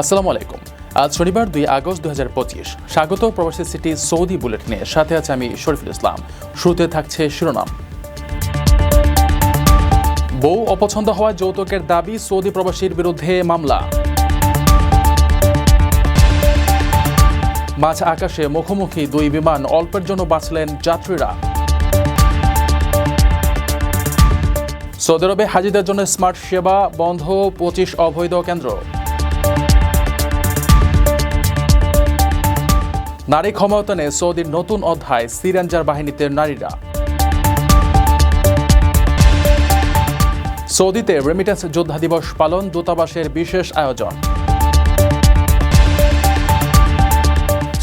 আসসালামু আলাইকুম। আজ শনিবার দুই আগস্ট দুই হাজার পঁচিশ। স্বাগত প্রবাসী সিটি সৌদি বুলেটিনে। সাথে আছে আমি শরীফুল ইসলাম। শুরুতে থাকছে শিরোনাম। বউ অপছন্দ হওয়া যৌতুকের দাবি সৌদি প্রবাসীর বিরুদ্ধে মামলা। মাঝ আকাশে মুখোমুখি দুই বিমান অল্পের জন্য বাঁচলেন যাত্রীরা। সৌদি আরবে হাজিদের জন্য স্মার্ট সেবা বন্ধ, পঁচিশ অবৈধ কেন্দ্র। নারী ক্ষমতায়নে সৌদির নতুন অধ্যায়, সিরেঞ্জার বাহিনীতে নারীরা। সৌদিতে রেমিটেন্স যোদ্ধা দিবস পালন, দূতাবাসের বিশেষ আয়োজন।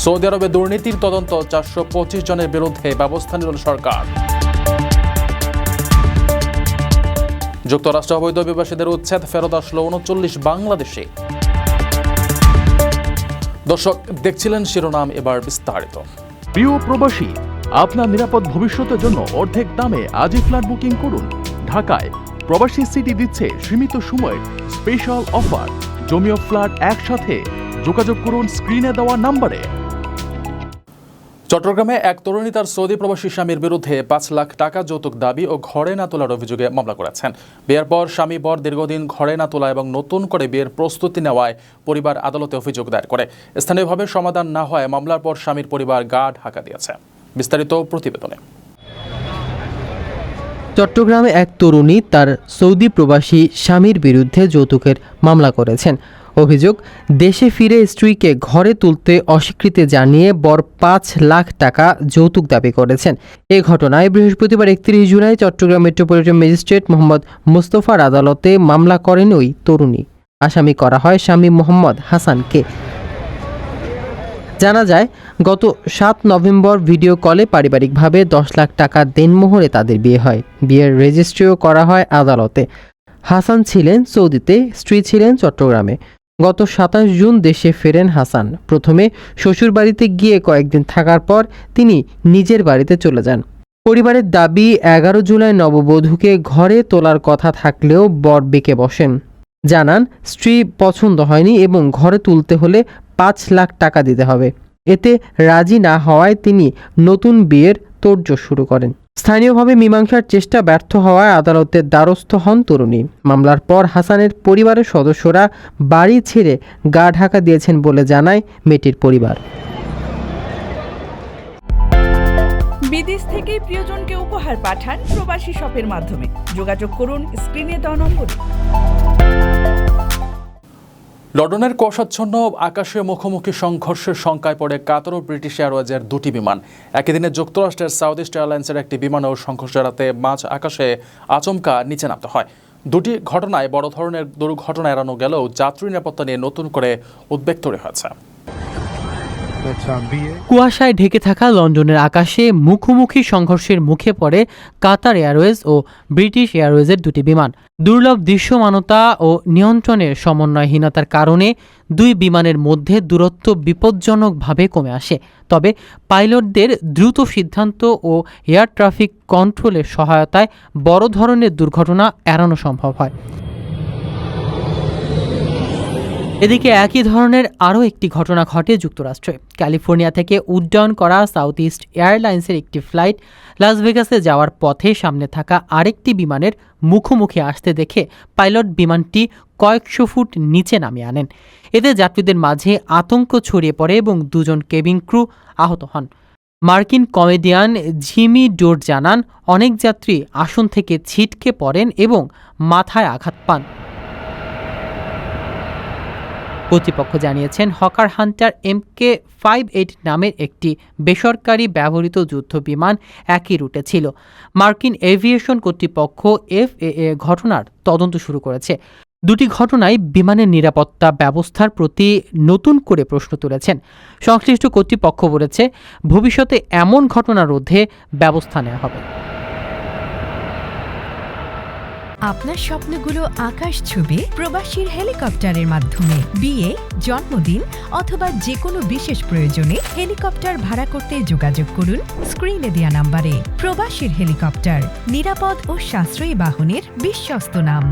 সৌদি আরবে দুর্নীতির তদন্ত, চারশো পঁচিশ জনের বিরুদ্ধে ব্যবস্থা নিল সরকার। যুক্তরাষ্ট্র অবৈধ অভিবাসীদের উচ্ছেদ ফেরত আসলো উনচল্লিশ বাংলাদেশে। দর্শক, দেখছিলেন শিরোনাম এবার বিস্তারিত। প্রিয় প্রবাসী, আপনার নিরাপদ ভবিষ্যতের জন্য অর্ধেক দামে আজই ফ্ল্যাট বুকিং করুন। ঢাকায় প্রবাসী সিটি দিচ্ছে সীমিত সময়ের স্পেশাল অফার জমিও ফ্ল্যাট একসাথে। যোগাযোগ করুন স্ক্রিনে দেওয়া নম্বরে। চট্টগ্রামে এক তরুণী তার সৌদি প্রবাসী স্বামীর বিরুদ্ধে পাঁচ লাখ টাকা যৌতুক দাবি ও ঘরে না তোলার অভিযোগে মামলা করেছেন। বিয়ের পর স্বামী বর দীর্ঘদিন ঘরে না তোলা এবং নতুন করে বিয়ের প্রস্তুতি নেওয়ায় পরিবার আদালতে অভিযোগ দায়ের করে। স্থানীয়ভাবে সমাধান না হয় মামলার পর স্বামীর পরিবার গা ঢাকা দিয়েছে। বিস্তারিত প্রতিবেদনে। চট্টগ্রামে এক তরুণী তার সৌদি প্রবাসী স্বামীর বিরুদ্ধে যৌতুকের মামলা করেছেন। অভিযোগ, দেশে ফিরে স্ত্রীকে ঘরে তুলতে অস্বীকৃতি জানিয়ে বর পাঁচ লাখ টাকা যৌতুক দাবি করেছেন। এ ঘটনায় বৃহস্পতিবার একত্রিশ July Chattogram metropolitan magistrate Mohammad মুস্তফার আদালতে মামলা করেন ওই তরুণী। আসামি করা হয় স্বামী মোহাম্মদ হাসানকে। জানা যায়, গত সাত নভেম্বর ভিডিও কলে পারিবারিকভাবে দশ লাখ টাকা দেনমোহরে তাদের বিয়ে হয়। বিয়ের রেজিস্ট্রিও করা হয় আদালতে। হাসান ছিলেন সৌদিতে, স্ত্রী ছিলেন চট্টগ্রামে। গত সাতাশ জুন দেশে ফেরেন হাসান। প্রথমে শ্বশুরবাড়িতে গিয়ে কয়েকদিন থাকার পর তিনি নিজের বাড়িতে চলে যান। পরিবারের দাবি, এগারো জুলাই নববধূকে ঘরে তোলার কথা থাকলেও বর বেঁকে বসেন। জানান, স্ত্রী পছন্দ হয়নি এবং ঘরে তুলতে হলে পাঁচ লাখ টাকা দিতে হবে। এতে রাজি না হওয়ায় তিনি নতুন বিয়ের তোড়জোড় শুরু করেন। স্থানীয়ভাবে মীমাংসার চেষ্টা ব্যর্থ হওয়ায় আদালতের দ্বারস্থ হন তরুণী। মামলার পর হাসানের পরিবারের সদস্যরা বাড়ি ছেড়ে গা ঢাকা দিয়েছেন বলে জানায় মেয়েটির পরিবার। বিদেশ থেকে প্রিয়জনকে উপহার পাঠান প্রবাসী শপের মাধ্যমে। যোগাযোগ করুন স্ক্রিনে দেওয়া নম্বরে। লন্ডনের কষাচ্ছন্ন আকাশে মুখোমুখি সংঘর্ষের শঙ্কায় পড়ে কাতার ও ব্রিটিশ এয়ারওয়েজের দুটি বিমান। একই দিনে যুক্তরাষ্ট্রের সাউথ ইস্ট এয়ারলাইন্সের একটি বিমানও সংঘর্ষ এড়াতে মাঝ আকাশে আচমকা নিচে নামতে হয়। দুটি ঘটনায় বড় ধরনের দুর্ঘটনা এড়ানো গেলেও যাত্রী নিরাপত্তা নিয়ে নতুন করে উদ্বেগ তৈরি হয়েছে। কুয়াশায় ঢেকে থাকা লন্ডনের আকাশে মুখোমুখি সংঘর্ষের মুখে পড়ে কাতার এয়ারওয়েজ ও ব্রিটিশ এয়ারওয়েজের দুটি বিমান। দুর্লভ দৃশ্যমানতা ও নিয়ন্ত্রণের সমন্বয়হীনতার কারণে দুই বিমানের মধ্যে দূরত্ব বিপজ্জনকভাবে কমে আসে। তবে পাইলটদের দ্রুত সিদ্ধান্ত ও এয়ার ট্রাফিক কন্ট্রোলের সহায়তায় বড় ধরনের দুর্ঘটনা এড়ানো সম্ভব হয়। এদিকে একই ধরনের আরও একটি ঘটনা ঘটে যুক্তরাষ্ট্রে। ক্যালিফোর্নিয়া থেকে উড্ডয়ন করা সাউথ ইস্ট এয়ারলাইন্সের একটি ফ্লাইট লাস ভেগাসে যাওয়ার পথে সামনে থাকা আরেকটি বিমানের মুখোমুখি আসতে দেখে পাইলট বিমানটি কয়েকশো ফুট নিচে নামিয়ে আনেন। এতে যাত্রীদের মাঝে আতঙ্ক ছড়িয়ে পড়ে এবং দুজন কেবিন ক্রু আহত হন। মার্কিন কমেডিয়ান জিমি ডোর জানান, অনেক যাত্রী আসন থেকে ছিটকে পড়েন এবং মাথায় আঘাত পান। কর্তৃপক্ষ জানিয়েছেন, Hawker Hunter MK five eight নামের একটি বেসরকারি ব্যবহৃত যুদ্ধ বিমান একই রুটে ছিল। মার্কিন এভিয়েশন কর্তৃপক্ষ এফএএ ঘটনার তদন্ত শুরু করেছে। দুটি ঘটনায় বিমানের নিরাপত্তা ব্যবস্থার প্রতি নতুন করে প্রশ্ন তুলেছেন। সংশ্লিষ্ট কর্তৃপক্ষ বলেছে, ভবিষ্যতে এমন ঘটনা রোধে ব্যবস্থা নেওয়া হবে। আপনার স্বপ্নগুলো আকাশ ছুবে প্রবাসীর হেলিকপ্টারের মাধ্যমে। বিয়ে, জন্মদিন অথবা যে কোনো বিশেষ প্রয়োজনে হেলিকপ্টার ভাড়া করতে যোগাযোগ করুন স্ক্রিনে দেওয়া নাম্বারে। প্রবাসীর হেলিকপ্টার, নিরাপদ ও সাশ্রয়ী বাহনের বিশ্বস্ত নাম।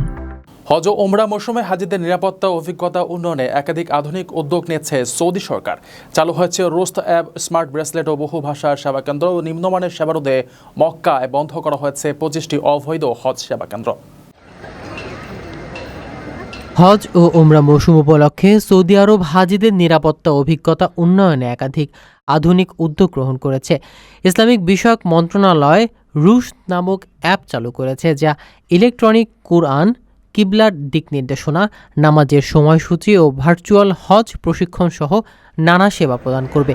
হজ ওমরা মৌসুমে হাজিদের নিরাপত্তা, অভিজ্ঞতা, উন্নয়নে একাধিক আধুনিক উদ্যোগ নিয়েছে সৌদি সরকার। চালু হয়েছে রোস্ত অ্যাপ, স্মার্ট ব্রেসলেট ও বহু ভাষার সেবা কেন্দ্র। ও নিম্নমানের সেবারোধে মক্কায় বন্ধ করা হয়েছে পঁচিশটি অবৈধ হজ সেবা কেন্দ্র। হজ ও ওমরা মৌসুম উপলক্ষে সৌদি আরব হাজিদের নিরাপত্তা অভিজ্ঞতা উন্নয়নে একাধিক আধুনিক উদ্যোগ গ্রহণ করেছে। ইসলামিক বিষয়ক মন্ত্রণালয় রুশ নামক অ্যাপ চালু করেছে যা ইলেকট্রনিক কুরআন, কিবলার দিক নির্দেশনা, নামাজের সময়সূচি ও ভার্চুয়াল হজ প্রশিক্ষণ সহ নানা সেবা প্রদান করবে।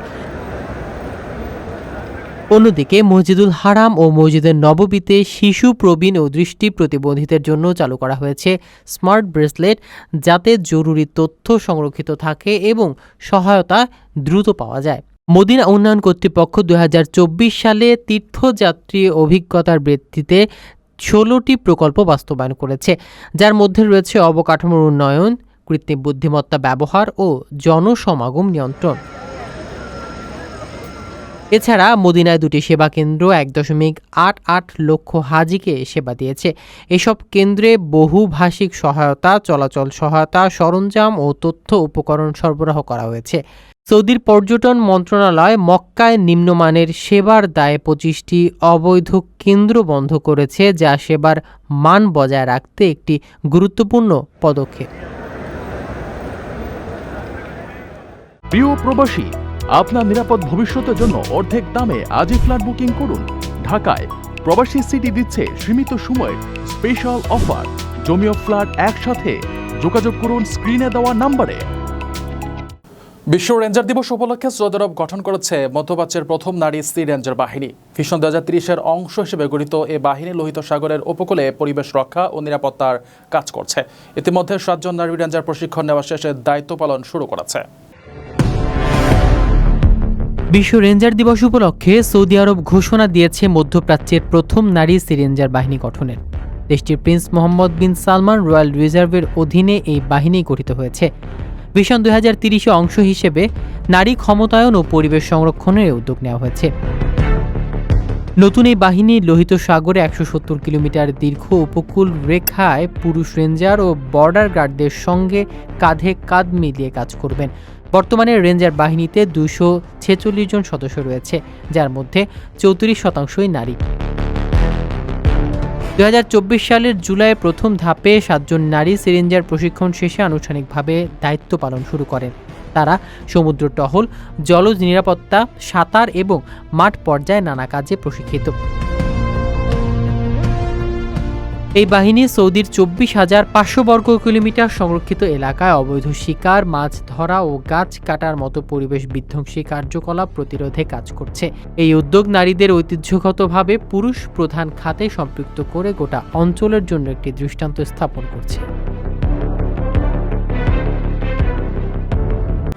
অন্যদিকে মসজিদুল হারাম ও মসজিদের নববীতে শিশু প্রবীণ ও দৃষ্টি প্রতিবন্ধীদের জন্য চালু করা হয়েছে স্মার্ট ব্রেসলেট যাতে জরুরি তথ্য সংরক্ষিত থাকে এবং সহায়তা দ্রুত পাওয়া যায়। মদিনা উন্নয়ন কর্তৃপক্ষ দু হাজার চব্বিশ সালে তীর্থযাত্রী অভিজ্ঞতার বৃদ্ধিতে ষোলোটি প্রকল্প বাস্তবায়ন করেছে, যার মধ্যে রয়েছে অবকাঠামোর উন্নয়ন, কৃত্রিম বুদ্ধিমত্তা ব্যবহার ও জনসমাগম নিয়ন্ত্রণ। এছাড়া মদিনায় দুটি সেবা কেন্দ্র এক দশমিক আট আট লক্ষ হাজিকে সেবা দিয়েছে। এসব কেন্দ্রে বহুভাষিক সহায়তা, চলাচল সহায়তা, সরঞ্জাম ও তথ্য উপকরণ সরবরাহ করা হয়েছে। সৌদির পর্যটন মন্ত্রণালয় মক্কায় নিম্নমানের সেবার দায়ে পঁচিশটি অবৈধ কেন্দ্র বন্ধ করেছে, যা সেবার মান বজায় রাখতে একটি গুরুত্বপূর্ণ পদক্ষেপ। প্রিয় প্রবাসী আপনার নিরাপদ ভবিষ্যতের জন্য অর্ধেক দামে আজই ফ্ল্যাট বুকিং করুন। ঢাকায় প্রবাসী সিটি দিচ্ছে সীমিত সময়ের স্পেশাল অফার। জমিও ফ্ল্যাট একসাথে যোগাযোগ করুন স্ক্রিনে দেওয়া নাম্বারে। বিশ্ব রেঞ্জার দিবস উপলক্ষে সৌদি আরব গঠন করেছে মধ্যপ্রাচ্যের প্রথম নারী সি রেঞ্জার বাহিনী। ভীষণ দু হাজার তিরিশের অংশ হিসেবে গঠিত এ বাহিনী লোহিত সাগরের উপকূলে পরিবেশ রক্ষা ও নিরাপত্তার কাজ করছে। ইতিমধ্যে সাতজন নারী রেঞ্জার প্রশিক্ষণ নেওয়া শেষে দায়িত্ব পালন শুরু করেছে। বিশ্ব রেঞ্জার দিবস উপলক্ষে সৌদি আরব ঘোষণা দিয়েছে মধ্যপ্রাচ্যের প্রথম নারী সিরেঞ্জার বাহিনী গঠনের। দেশটির prince Mohammed bin Salman royal রিজার্ভের অধীনে এই বাহিনী গঠিত হয়েছে। ভিশন দুই হাজার তিরিশে অংশ হিসেবে নারী ক্ষমতায়ন ও পরিবেশ সংরক্ষণের উদ্যোগ নেওয়া হয়েছে। নতুন এই বাহিনী লোহিত সাগরে একশো সত্তর কিলোমিটার দীর্ঘ উপকূল রেখায় পুরুষ রেঞ্জার ও বর্ডার গার্ডদের সঙ্গে কাঁধে কাঁধ মিলিয়ে কাজ করবেন। বর্তমানে রেঞ্জার বাহিনীতে দুশো ছেচল্লিশ জন সদস্য রয়েছে, যার মধ্যে চৌত্রিশ শতাংশই নারী। দু হাজার চব্বিশ সালের জুলাই প্রথম ধাপে সাতজন নারী সিরিঞ্জার প্রশিক্ষণ শেষে আনুষ্ঠানিকভাবে দায়িত্ব পালন শুরু করেন। তারা সমুদ্র টহল, জলজ নিরাপত্তা, সাঁতার এবং মাঠ পর্যায়ে নানা কাজে প্রশিক্ষিত। এই বাহিনী সৌদির চব্বিশ হাজার পাঁচশো বর্গ কিলোমিটার সংরক্ষিত এলাকায় অবৈধ শিকার, মাছ ধরা ও গাছ কাটার মতো পরিবেশ বিধ্বংসী কার্যকলাপ প্রতিরোধে কাজ করছে। এই উদ্যোগ নারীদের ঐতিহ্যগতভাবে পুরুষ প্রধান খাতে সম্পৃক্ত করে গোটা অঞ্চলের জন্য একটি দৃষ্টান্ত স্থাপন করছে।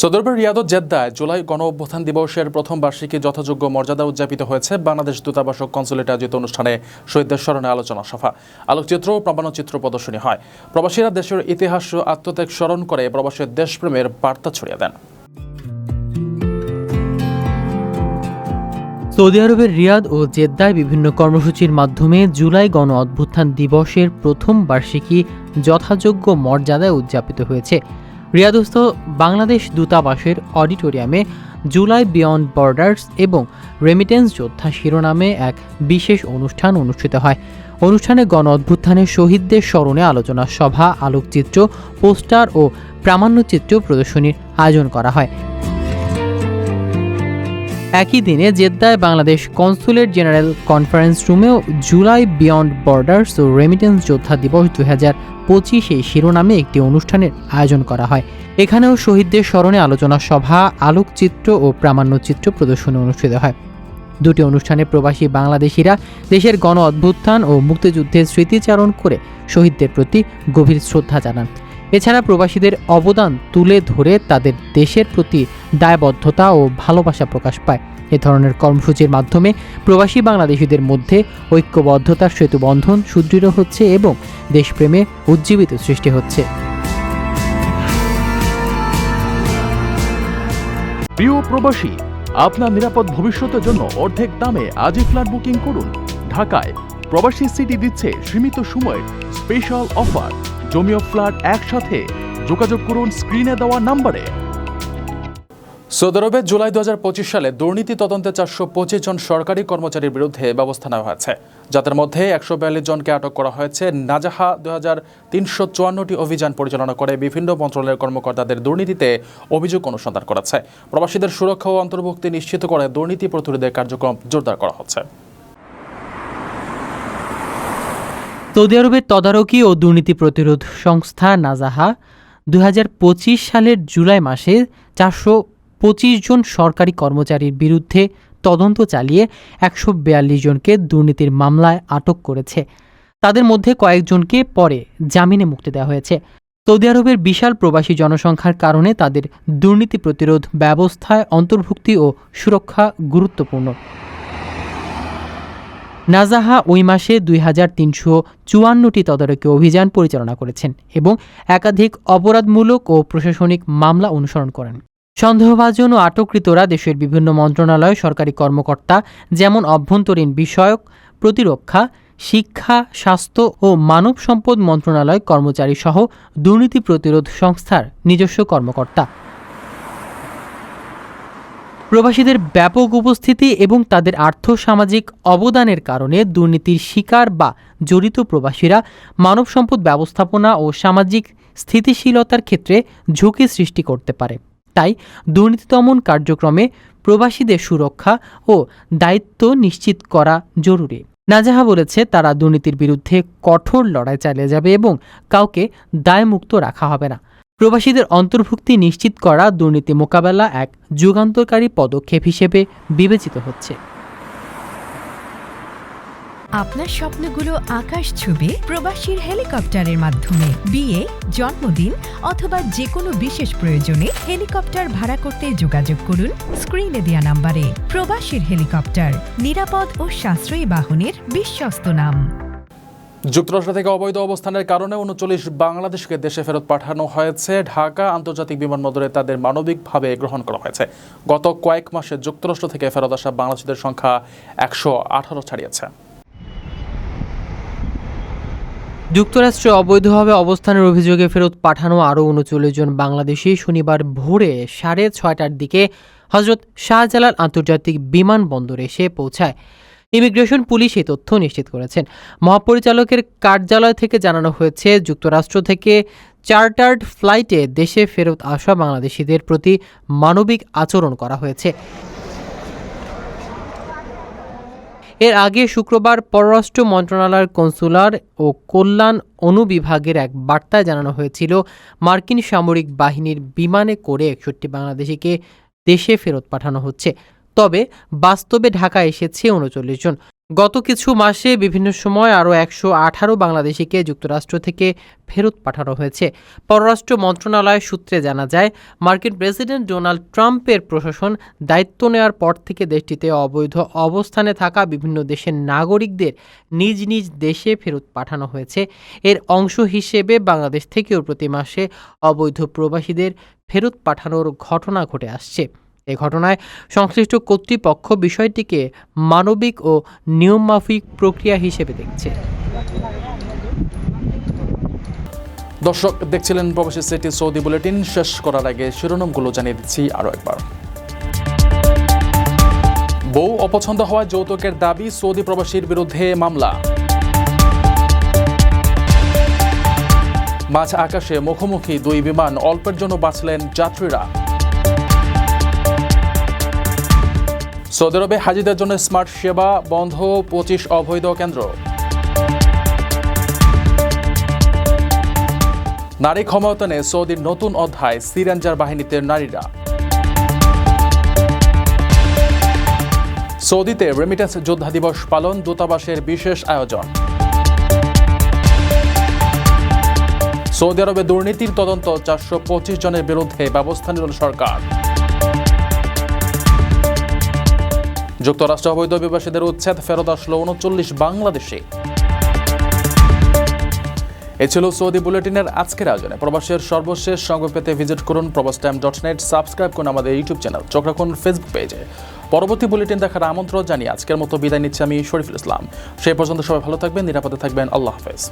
সৌদি আরবের রিয়াদ জেদ্দায় জুলাই গণ অভ্যুত্থান দিবসের প্রথম বার্ষিকী যথাযোগ্য মর্যাদা উদযাপিত হয়েছে বাংলাদেশ দূতাবাস কনসুলেট আয়োজিত অনুষ্ঠানে শহীদদের স্মরণে আলোচনা সভা। আলোকচিত্র ও প্রামাণ্যচিত্র প্রদর্শনী হয়। প্রবাসীরা দেশের ইতিহাস ও আত্মত্যাগ স্মরণ করে প্রবাসের দেশপ্রেমের বার্তা ছড়িয়ে দেন। সৌদি আরবের রিয়াদ ও জেদ্দায় বিভিন্ন কর্মসূচির মাধ্যমে জুলাই গণ অভ্যুত্থান দিবসের প্রথম বার্ষিকী যথাযোগ্য মর্যাদায় উদযাপিত হয়েছে। রিয়াদস্থ বাংলাদেশ দূতাবাসের অডিটোরিয়ামে জুলাই বিয়ন্ড বর্ডার্স এবং রেমিটেন্স যোদ্ধা শিরোনামে এক বিশেষ অনুষ্ঠান অনুষ্ঠিত হয়। অনুষ্ঠানে গণ অভ্যুত্থানের শহীদদের স্মরণে আলোচনা সভা, আলোকচিত্র, পোস্টার ও প্রামাণ্যচিত্র প্রদর্শনীর আয়োজন করা হয়। একই দিনে জেদ্দায় বাংলাদেশ কনসুলেট জেনারেল কনফারেন্স রুমেও জুলাই বিয়ন্ড বর্ডার্স ও রেমিটেন্স যোদ্ধা দিবস দুই হাজার পঁচিশে শিরোনামে একটি অনুষ্ঠানের আয়োজন করা হয়। এখানেও শহীদদের স্মরণে আলোচনা সভা, আলোকচিত্র ও প্রামাণ্যচিত্র প্রদর্শনী অনুষ্ঠিত হয়। দুটি অনুষ্ঠানে প্রবাসী বাংলাদেশিরা দেশের গণ অভ্যুত্থান ও মুক্তিযুদ্ধের স্মৃতিচারণ করে শহীদদের প্রতি গভীর শ্রদ্ধা জানান। এছাড়া প্রবাসীদের অবদান তুলে ধরে তাদের দেশের প্রতি দায়বদ্ধতা ও ভালোবাসা প্রকাশ পায়। এ ধরনের কর্মসূচির মাধ্যমে প্রবাসী বাংলাদেশিদের মধ্যে ঐক্যবদ্ধতার সেতুবন্ধন সুদৃঢ় হচ্ছে এবং দেশপ্রেমে উজ্জীবিত সৃষ্টি হচ্ছে। প্রিয় প্রবাসী, আপনার নিরাপদ ভবিষ্যতের জন্য অর্ধেক দামে আজই ফ্ল্যাট বুকিং করুন। ঢাকায় প্রবাসী সিটি দিচ্ছে সীমিত সময়ের স্পেশাল অফার। জমিও ফ্ল্যাট একসাথে যোগাযোগ করুন স্ক্রিনে দেওয়া নাম্বারে। সৌদি আরবে জুলাই দুহাজার পঁচিশ সালে দুর্নীতি তদন্তে চারশো পঁচিশ জন সরকারি কর্মচারীর বিরুদ্ধে ব্যবস্থা নেওয়া হয়েছে, যাদের মধ্যে একশো বিয়াল্লিশ জনকে আটক করা হয়েছে। নাজাহা দু হাজার তিনশো চুয়ান্নটি অভিযান পরিচালনা করে বিভিন্ন মন্ত্রণালয়ের কর্মকর্তাদের দুর্নীতিতে অভিযোগ অনুসন্ধান করেছে। প্রবাসীদের সুরক্ষা ও অন্তর্ভুক্তি নিশ্চিত করে দুর্নীতি প্রতিরোধের কার্যক্রম জোরদার করা হচ্ছে। সৌদি আরবের তদারকি ও দুর্নীতি প্রতিরোধ সংস্থা নাজাহা দু হাজার পঁচিশ সালের জুলাই মাসে চারশো পঁচিশ জন সরকারি কর্মচারীর বিরুদ্ধে তদন্ত চালিয়ে একশো বিয়াল্লিশ জনকে দুর্নীতির মামলায় আটক করেছে। তাদের মধ্যে কয়েকজনকে পরে জামিনে মুক্তি দেওয়া হয়েছে। সৌদি আরবের বিশাল প্রবাসী জনসংখ্যার কারণে তাদের দুর্নীতি প্রতিরোধ ব্যবস্থায় অন্তর্ভুক্তি ও সুরক্ষা গুরুত্বপূর্ণ। নাজাহা ওই মাসে দুই হাজার তিনশো চুয়ান্নটি তদারকি অভিযান পরিচালনা করেছেন এবং একাধিক অপরাধমূলক ও প্রশাসনিক মামলা অনুসরণ করেন। সন্দেহভাজন ও আটককৃতরা দেশের বিভিন্ন মন্ত্রণালয়, সরকারি কর্মকর্তা, যেমন অভ্যন্তরীণ বিষয়ক, প্রতিরক্ষা, শিক্ষা, স্বাস্থ্য ও মানব সম্পদ মন্ত্রণালয় কর্মচারী সহ দুর্নীতি প্রতিরোধ সংস্থার নিজস্ব কর্মকর্তা। প্রবাসীদের ব্যাপক উপস্থিতি এবং তাদের আর্থসামাজিক অবদানের কারণে দুর্নীতির শিকার বা জড়িত প্রবাসীরা মানব সম্পদ ব্যবস্থাপনা ও সামাজিক স্থিতিশীলতার ক্ষেত্রে ঝুঁকি সৃষ্টি করতে পারে। তাই দুর্নীতি দমন কার্যক্রমে প্রবাসীদের সুরক্ষা ও দায়িত্ব নিশ্চিত করা জরুরি। নাজাহা বলেছে, তারা দুর্নীতির বিরুদ্ধে কঠোর লড়াই চালিয়ে যাবে এবং কাউকে দায়মুক্ত রাখা হবে না। প্রবাসীদের অন্তর্ভুক্তি নিশ্চিত করা দুর্নীতি মোকাবেলা এক যুগান্তকারী পদক্ষেপ হিসেবে বিবেচিত হচ্ছে। আপনার স্বপ্নগুলো আকাশ ছুবে প্রবাসীর হেলিকপ্টারের মাধ্যমে। বিয়ে, জন্মদিন অথবা যে কোনো বিশেষ প্রয়োজনে হেলিকপ্টার ভাড়া করতে যোগাযোগ করুন স্ক্রিনে দেওয়া নাম্বারে। প্রবাসীর হেলিকপ্টার নিরাপদ ও সাশ্রয়ী বাহনের বিশ্বস্ত নাম। যুক্তরাষ্ট্র থেকে অবৈধ অবস্থানের কারণে উনচল্লিশ বাংলাদেশকে দেশে ফেরত পাঠানো হয়েছে। ঢাকা আন্তর্জাতিক বিমানবন্দরে তাদের মানবিকভাবে গ্রহণ করা হয়েছে। গত কয়েক মাসে যুক্তরাষ্ট্র থেকে ফেরত আসা বাংলাদেশিদের সংখ্যা একশো আঠারো ছাড়িয়েছে। যুক্তরাষ্ট্রে অবৈধভাবে অবস্থানের অভিযোগে ফেরত পাঠানো আরও উনচল্লিশ জন বাংলাদেশি শনিবার ভোরে সাড়ে ছয়টার দিকে হজরত শাহজালাল আন্তর্জাতিক বিমানবন্দরে এসে পৌঁছায়। ইমিগ্রেশন পুলিশ এই তথ্য নিশ্চিত করেছেন। মহাপরিচালকের কার্যালয় থেকে জানানো হয়েছে, যুক্তরাষ্ট্র থেকে চার্টার্ড ফ্লাইটে দেশে ফেরত আসা বাংলাদেশিদের প্রতি মানবিক আচরণ করা হয়েছে। এর আগে শুক্রবার পররাষ্ট্র মন্ত্রণালয়ের কনসুলার ও কল্যাণ অনুবিভাগের এক বার্তায় জানানো হয়েছিল, মার্কিন সামরিক বাহিনীর বিমানে করে একষট্টি বাংলাদেশিকে দেশে ফেরত পাঠানো হচ্ছে। তবে বাস্তবে ঢাকা এসেছে উনচল্লিশ জন। গত কিছু মাসে বিভিন্ন সময় আরও একশো আঠারো বাংলাদেশিকে যুক্তরাষ্ট্র থেকে ফেরত পাঠানো হয়েছে। পররাষ্ট্র মন্ত্রণালয় সূত্রে জানা যায়, মার্কিন প্রেসিডেন্ট ডোনাল্ড ট্রাম্পের প্রশাসন দায়িত্ব নেওয়ার পর থেকে দেশটিতে অবৈধ অবস্থানে থাকা বিভিন্ন দেশের নাগরিকদের নিজ নিজ দেশে ফেরত পাঠানো হয়েছে। এর অংশ হিসেবে বাংলাদেশ থেকেও প্রতি মাসে অবৈধ প্রবাসীদের ফেরত পাঠানোর ঘটনা ঘটে আসছে। এ ঘটনায় সংশ্লিষ্ট কর্তৃপক্ষ বিষয়টিকে মানবিক ও নিয়মমাফিক প্রক্রিয়া হিসেবে দেখছে। দর্শক, দেখছিলেন প্রবাসী সিটি সৌদি বুলেটিন। শেষ করার আগে শিরোনামগুলো জানিয়ে দিচ্ছি আরও একবার। বউ অপছন্দ হওয়ায় যৌতুকের দাবি সৌদি প্রবাসীর বিরুদ্ধে মামলা। মাঝ আকাশে মুখোমুখি দুই বিমান অল্পের জন্য বাঁচলেন যাত্রীরা। সৌদি আরবে হাজিদের জন্য স্মার্ট সেবা বন্ধ, পঁচিশ অবৈধ কেন্দ্র। নারী ক্ষমতায়নে সৌদির নতুন অধ্যায়, সিরেঞ্জার বাহিনীতে নারীরা। সৌদিতে রেমিটেন্স যোদ্ধা দিবস পালন, দূতাবাসের বিশেষ আয়োজন। সৌদি আরবে দুর্নীতির তদন্ত, চারশো পঁচিশ জনের বিরুদ্ধে ব্যবস্থা নিল সরকার। যুক্তরাষ্ট্র অবৈধ অভিবাসীদের উচ্ছেদ ফেরত আসলো উনচল্লিশ বাংলাদেশে। এ ছিল সৌদি বুলেটিনের আজকের আয়োজনে। প্রবাসের সর্বশেষ সংবাদ পেতে ভিজিট করুন প্রবাস টাইম ডট নেট সাবস্ক্রাইব করুন আমাদের ইউটিউব চ্যানেল। চোখ রাখুন ফেসবুক পেজে। পরবর্তী বুলেটিন দেখার আমন্ত্রণ জানিয়ে আজকের মতো বিদায় নিচ্ছি আমি শরীফুল ইসলাম। সেই পর্যন্ত সবাই ভালো থাকবেন, নিরাপদে থাকবেন। আল্লাহ হাফেজ।